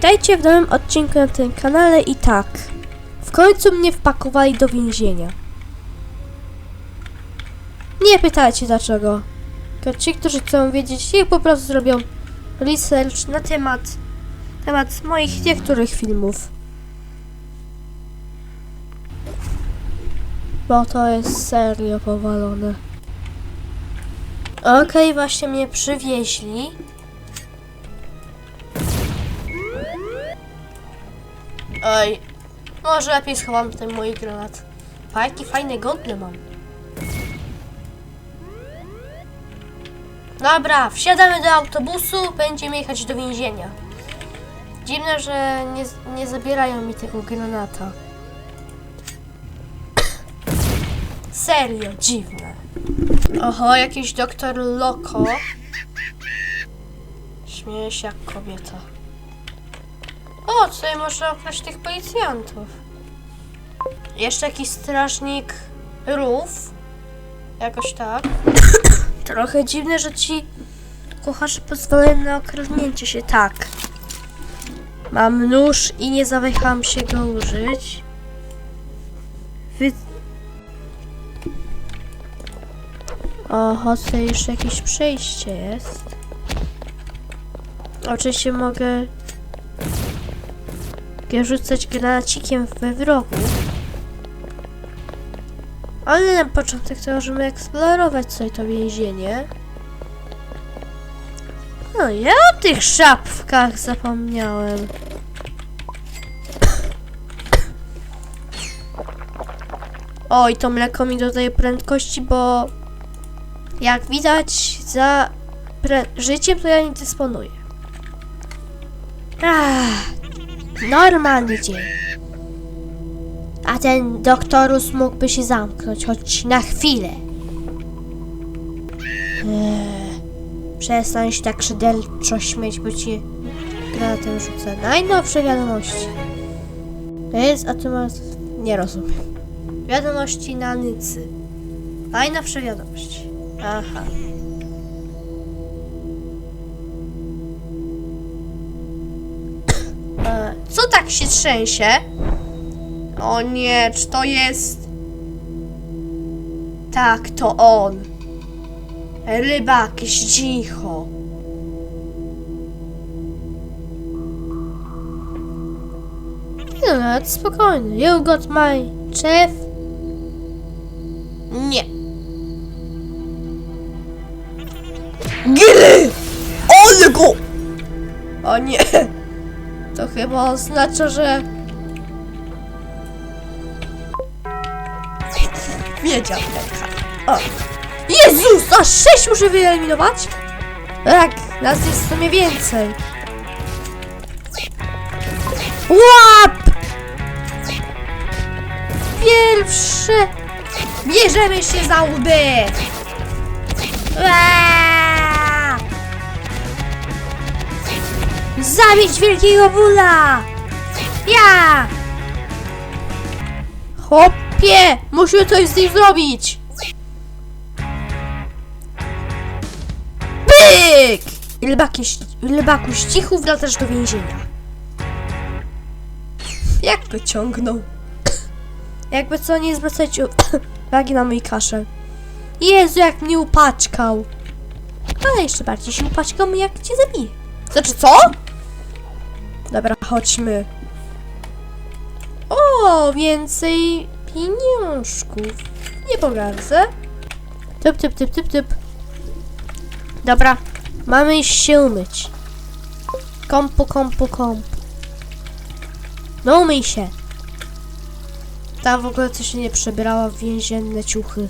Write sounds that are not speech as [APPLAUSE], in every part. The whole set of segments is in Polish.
Witajcie w nowym odcinku na tym kanale i tak. W końcu mnie wpakowali do więzienia. Nie pytajcie dlaczego. Ci, którzy chcą wiedzieć, niech po prostu zrobią research na temat, temat moich niektórych filmów. Bo to jest serio powalone. Okej, właśnie mnie przywieźli. Oj, może lepiej schowam ten mój granat. A jaki fajny godny mam. Dobra, wsiadamy do autobusu, będziemy jechać do więzienia. Dziwne, że nie, nie zabierają mi tego granata. [COUGHS] Serio, dziwne. Oho, jakiś doktor Loko. Śmieje się jak kobieta. O, tutaj można okraść tych policjantów. Jeszcze jakiś strażnik rów. Jakoś tak. [COUGHS] Trochę dziwne, że ci kucharze pozwalają na okradnięcie się. Tak. Mam nóż i nie zawaham się go użyć. Wy... Oho, tutaj jeszcze jakieś przejście jest. Oczywiście mogę mogę rzucać granacikiem we wrogu. Ale na początek to możemy eksplorować sobie to więzienie. No ja o tych szapkach zapomniałem. Oj, to mleko mi dodaje prędkości, bo jak widać za życiem to ja nie dysponuję. Ach, normalny dzień. A ten doktorus mógłby się zamknąć, choć na chwilę. Eee, przestań się tak szyderczo śmieć, bo ci granatem rzucę. Najnowsze wiadomości. To jest, a ty masz... Nie rozumiem. Wiadomości na Nycy. Najnowsze wiadomości. Aha. Tak się trzęsie? O nie, czy to jest... Tak, to on. Rybak cicho. No, nawet spokojnie. You got my chef. Nie. Gily! Ale go! O nie. To chyba oznacza, że... Wiedział O. Jezus, aż sześć muszę wyeliminować? Tak, nas jest w sumie więcej. Łap! Pierwsze! Bierzemy się za łby! Aaa! Zabić wielkiego bóla! Ja! Chłopie! Musimy coś z nim zrobić! Byk! Ilbaku ścichu wracasz do więzienia. Jak go ciągnął? Jakby co, nie zwracać [COUGHS] uwagi na mój kaszel. Jezu, jak mnie upaczkał. Ale jeszcze bardziej się upaczkał, jak cię zabiję. Znaczy co? Dobra, chodźmy. O, więcej pieniążków. Nie pogardzę. Typ, typ, typ, typ, typ. Dobra, mamy iść się umyć. Kompu, kompu, kompu. No umyj się. Ta w ogóle coś się nie przebierała w więzienne ciuchy.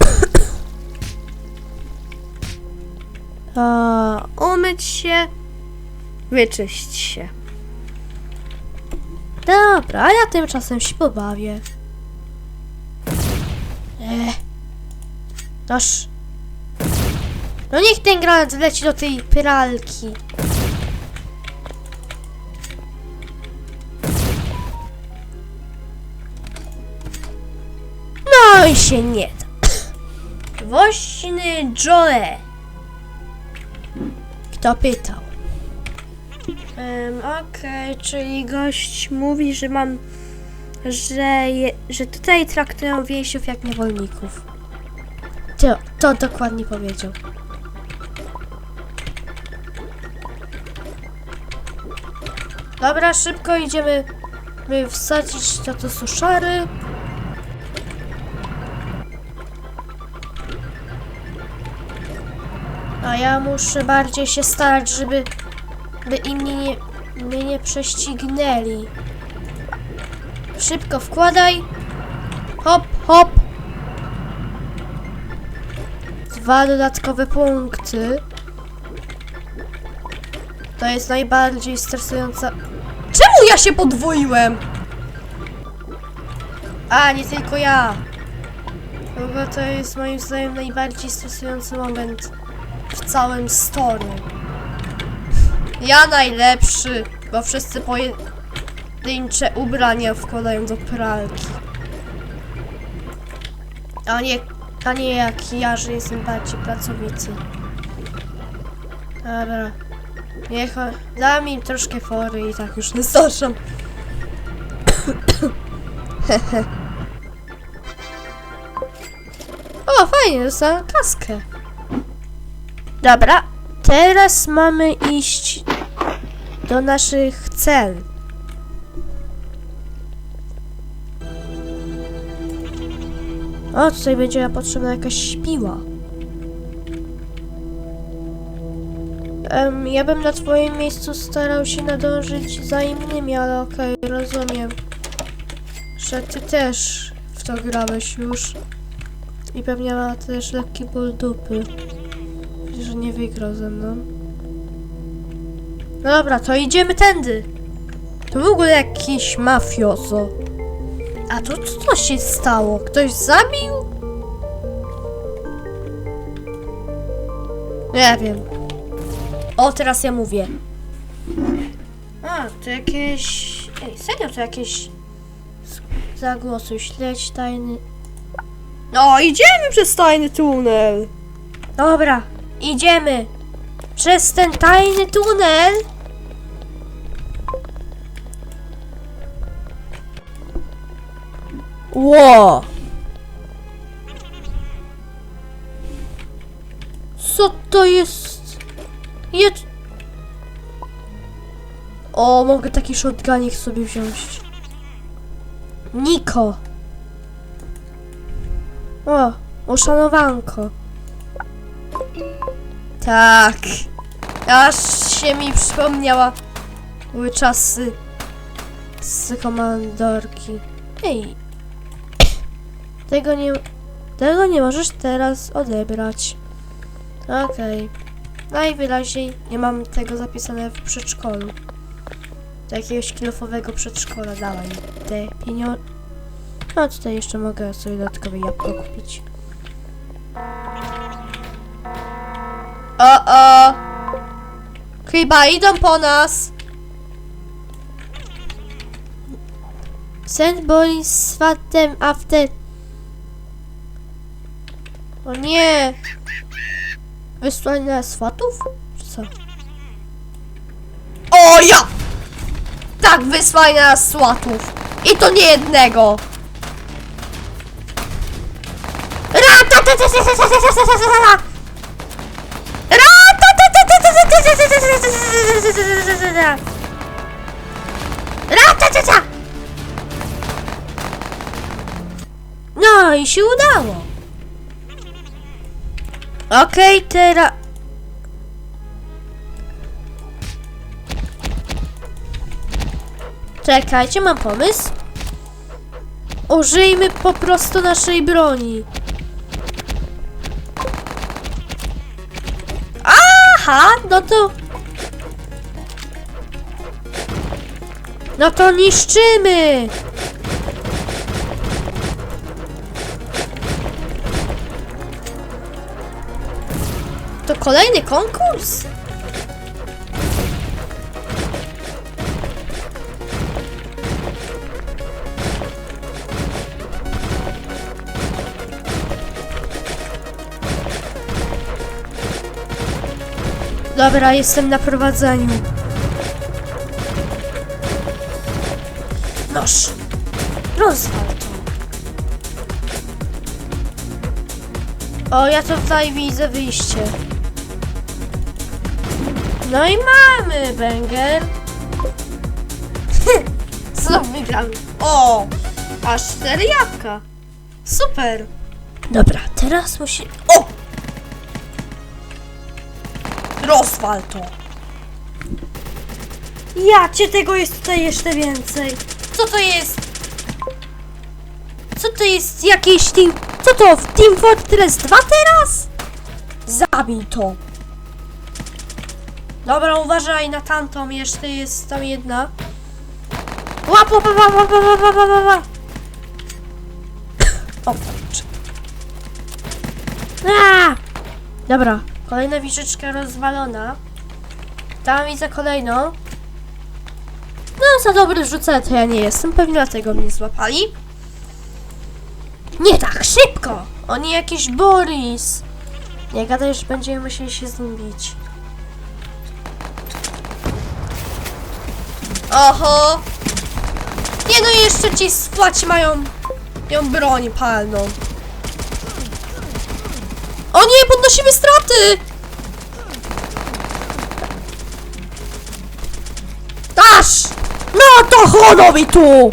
[COUGHS] A, umyć się, wyczyść się. Dobra, a ja tymczasem się pobawię. Ech. Noż. No niech ten granat wleci do tej pralki. No i się nie da. [COUGHS] Woźny Joe. Kto pytał? Em, Okej, czyli gość mówi, że mam. Że, je, że tutaj traktują więźniów jak niewolników. To, to dokładnie powiedział. Dobra, szybko idziemy my wsadzić to do suszary. A ja muszę bardziej się starać, żeby by inni nie, mnie nie prześcignęli. Szybko wkładaj. Hop, hop. Dwa dodatkowe punkty. To jest najbardziej stresująca. Czemu ja się podwoiłem? A, nie tylko ja. Bo to jest moim zdaniem najbardziej stresujący moment w całym story. Ja najlepszy, bo wszyscy pojedyncze ubrania wkładają do pralki. A nie, a nie jak ja, że jestem bardziej pracowity. Dobra. Niech on- da mi troszkę fory i tak już wystarczam. [COUGHS] Hehe. o, fajnie, dostałem kaskę. Dobra, teraz mamy iść do naszych cel. O, tutaj będzie potrzebna jakaś śpiła. Em, ja bym na twoim miejscu starał się nadążyć za innymi, ale okej, rozumiem. Że ty też w to grałeś już. I pewnie ma też lekki ból dupy. Że nie wygrał ze mną. No dobra, to idziemy tędy. To w ogóle jakiś mafioso. A tu co to się stało? Ktoś zabił? Nie wiem. O, teraz ja mówię. A, to jakieś... Ej, serio, to jakieś... Zagłosuj, śledź tajny... No, idziemy przez tajny tunel. Dobra, idziemy. Przez ten tajny tunel. Ło! Co to jest? Jed... O, mogę taki shotgunik sobie wziąć. Niko! O, uszanowanko. Tak. Aż się mi przypomniała. Były czasy z komandorki. Ej. Tego nie... Tego nie możesz teraz odebrać. Okej. Najwyraźniej nie mam tego zapisane w przedszkolu. Do jakiegoś kilofowego przedszkola dawaj te pieniądze. No tutaj jeszcze mogę sobie dodatkowe jabłko kupić. O, o! Chyba idą po nas! Send boy swatem after... O nie! Wysłanie na swatów? Co? O ja! Tak, wysłanie na swatów! I to nie jednego! Ratatatatatatatatatatata! Ratatatatatatatatatatata! Ratatata! No i się udało. Okej, teraz... Czekajcie, mam pomysł. Użyjmy po prostu naszej broni. Aha, no to... No to niszczymy! To kolejny konkurs? Dobra, jestem na prowadzeniu. Noż. Rozwal to. O, ja tutaj widzę wyjście. No i mamy, Bęger. Znowu [LAUGHS] wygrał. O! Aż cztery jabłka. Super. Dobra, teraz musi... O! Rozwal to. Ja cię tego jest tutaj jeszcze więcej. Co to jest? Co to jest jakieś team... Co to? W Team Fortress 2 teraz? Zabij to. Dobra, uważaj na tamtą, jeszcze jest tam jedna. Łap, łap, łap, łap, łap, łap, łap, łap. [COUGHS] O! Dobra, kolejna wieżyczka rozwalona. Tam widzę kolejną. No, za dobry rzucę, to ja nie jestem, pewnie dlatego mnie złapali. Nie tak szybko! Oni jakiś Boris. Nie gadaj, że będziemy musieli się z nim bić. Oho! Nie no, jeszcze ci spłaci mają ją broń palną. O nie, podnosimy straty! Dasz! No to chodo mi tu!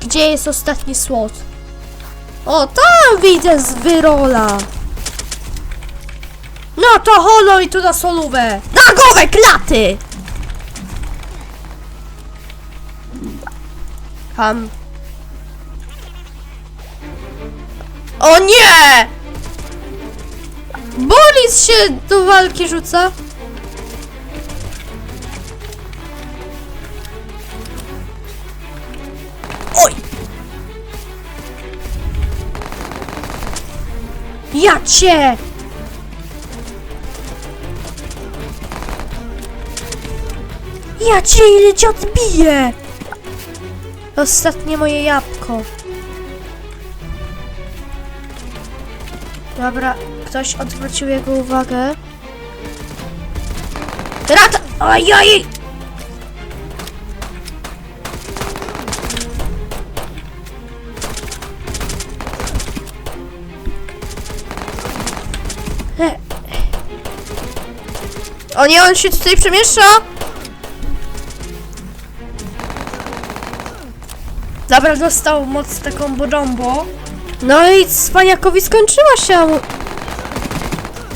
Gdzie jest ostatni slot? O, tam widzę z wyrola! No to holo i tu na solówę! Na głowę klaty! Ham. O nie! Boris się do walki rzuca. Oj! Ja cię! Ja cię ile cię odbiję! Ostatnie moje jabłko. Dobra, ktoś odwrócił jego uwagę. Rata! Ojoj! O nie, on się tutaj przemieszcza! Dobra, dostał moc taką bodombo. No i cwaniakowi skończyła się.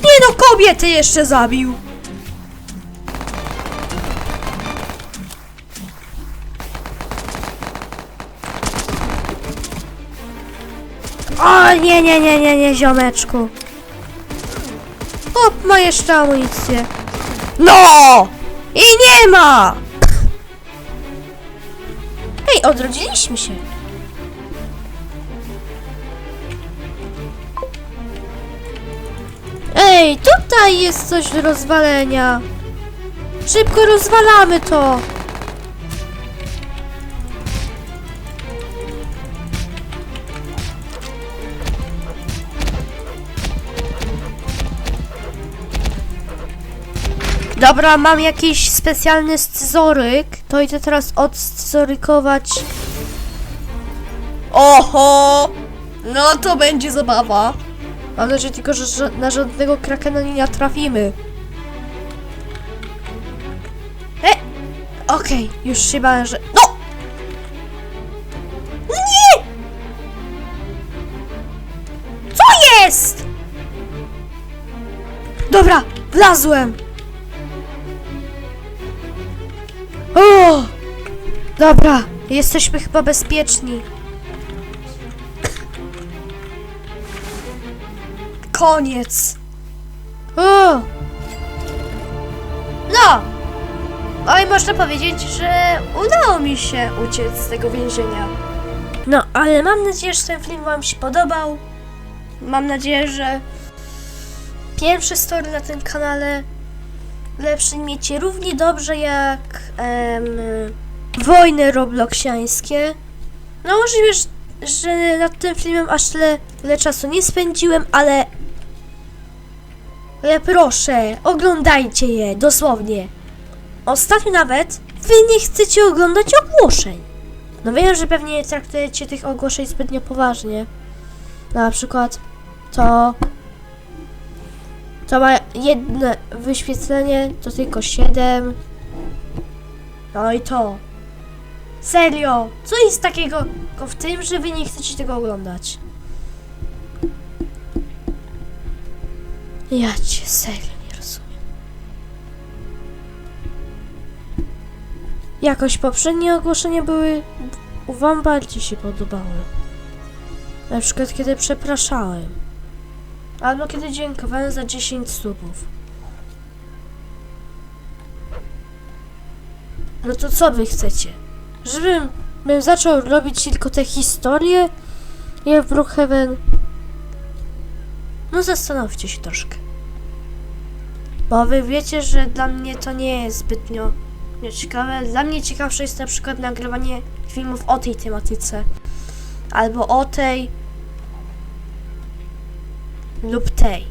Nie no, kobiety jeszcze zabił. O, nie, nie, nie, nie, nie, ziomeczku. O, ma jeszcze amunicję. No! I nie ma! Ej, odrodziliśmy się. Ej, tutaj jest coś do rozwalenia. Szybko rozwalamy to. Dobra, mam jakiś specjalny scyzoryk. To idę teraz odscyzorykować. Oho! No to będzie zabawa. Mam nadzieję tylko, że na żadnego krakena nie natrafimy. E! Okej, już się bałem, że... No! No nie! Co jest? Dobra, wlazłem. O! Dobra, jesteśmy chyba bezpieczni. Koniec. O! No! No i można powiedzieć, że udało mi się uciec z tego więzienia. No, ale mam nadzieję, że ten film Wam się podobał. Mam nadzieję, że pierwszy story na tym kanale lepszy miecie równie dobrze jak em, wojny robloxiańskie. No możliwe, że nad tym filmem aż tyle, tyle czasu nie spędziłem, ale ale proszę, oglądajcie je, dosłownie. Ostatnio nawet wy nie chcecie oglądać ogłoszeń. No wiem, że pewnie nie traktujecie tych ogłoszeń zbytnio poważnie. Na przykład to to ma jedno wyświetlenie, to tylko 7. No i to. Serio, co jest takiego w tym, że wy nie chcecie tego oglądać? Ja cię serio nie rozumiem. Jakoś poprzednie ogłoszenia były wam bardziej się podobały. Na przykład kiedy przepraszałem. Albo kiedy dziękowałem za 10 subów. No to co wy chcecie? Żebym bym zaczął robić tylko te historie jak w Brookhaven? No zastanówcie się troszkę. Bo wy wiecie, że dla mnie to nie jest zbytnio ciekawe. Dla mnie ciekawsze jest na przykład nagrywanie filmów o tej tematyce. Albo o tej lub tej.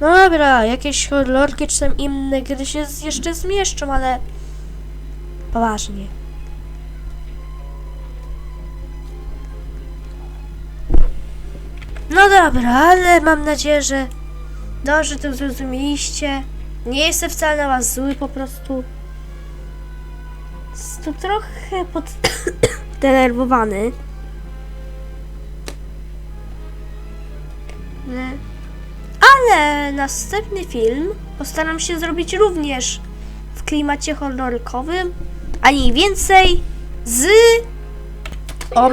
No dobra, jakieś horrorki czy tam inne gry się jeszcze zmieszczą, ale poważnie. No dobra, ale mam nadzieję, że dobrze to zrozumieliście. Nie jestem wcale na was zły, po prostu. Tu trochę poddenerwowany. [COUGHS] Nie. Ale następny film postaram się zrobić również w klimacie horrorkowym, a mniej więcej z o.